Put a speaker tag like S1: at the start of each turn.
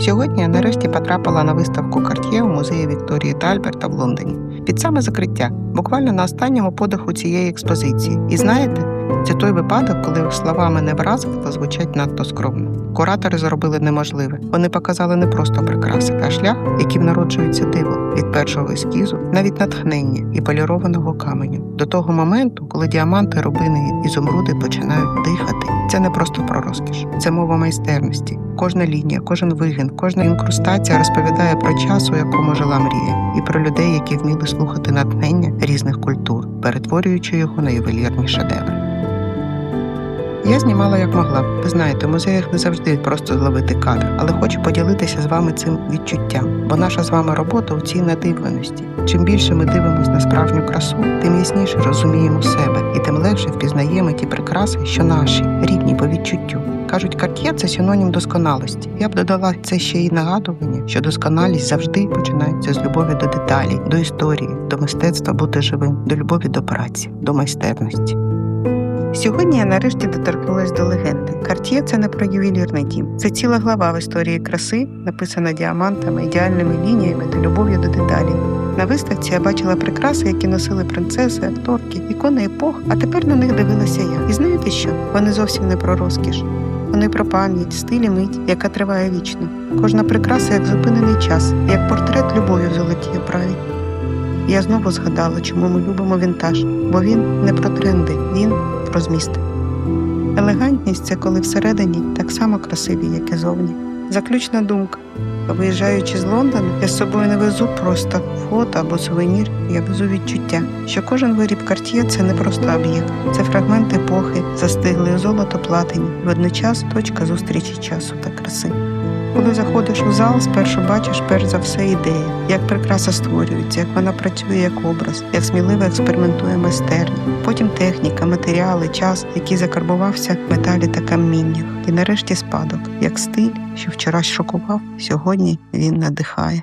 S1: Сьогодні я нарешті потрапила на виставку Карт'є у музеї Вікторії та Альберта в Лондоні. Під саме закриття, буквально на останньому подиху цієї експозиції. І знаєте, це той випадок, коли словами не вразив та звучать надто скромно. Куратори зробили неможливе. Вони показали не просто прикраси, а шлях, яким народжується диво від першого ескізу, навіть натхнення і полірованого каменю, до того моменту, коли діаманти, рубини і ізумруди починають дихати. Це не просто про розкіш, це мова майстерності. Кожна лінія, кожен вигін, кожна інкрустація розповідає про час, у якому жила мрія, і про людей, які вміли слухати натхнення різних культур, перетворюючи його на ювелірні шедеври. Я знімала як могла. Ви знаєте, в музеях не завжди просто зловити кадр, але хочу поділитися з вами цим відчуттям, бо наша з вами робота у цій надивленості. Чим більше ми дивимося на справжню красу, тим ясніше розуміємо себе і тим легше впізнаємо ті прикраси, що наші, рідні по відчуттю. Кажуть, карт'є це синонім досконалості. Я б додала це ще й нагадування, що досконалість завжди починається з любові до деталей, до історії, до мистецтва бути живим, до любові до праці, до майстерності. Сьогодні я нарешті доторкнулася до легенди. Карт'є це не про ювелірний дім. Це ціла глава в історії краси, написана діамантами, ідеальними лініями та любов'ю до деталей. На виставці я бачила прикраси, які носили принцеси, акторки, ікони епох, а тепер на них дивилася я. І знаєте що? Вони зовсім не про розкіш. Вони про пам'ять, стиль і мить, яка триває вічно. Кожна прикраса як зупинений час, як портрет любові в золотій оправі. Я знову згадала, чому ми любимо вінтаж, бо він не про тренди, він про зміст. Елегантність це коли всередині так само красиві, як і зовні. Заключна думка. Виїжджаючи з Лондона, я з собою не везу просто фото або сувенір, я везу відчуття, що кожен виріб карт'є це не просто об'єкт, це фрагмент епохи, застиглий золото платині, водночас точка зустрічі часу та краси. Коли заходиш у зал, спершу бачиш перш за все ідею, як прикраса створюється, як вона працює як образ, як сміливо експериментує майстерня. Потім техніка, матеріали, час, який закарбувався в металі та каміннях. І нарешті спадок, як стиль, що вчора шокував, сьогодні він надихає.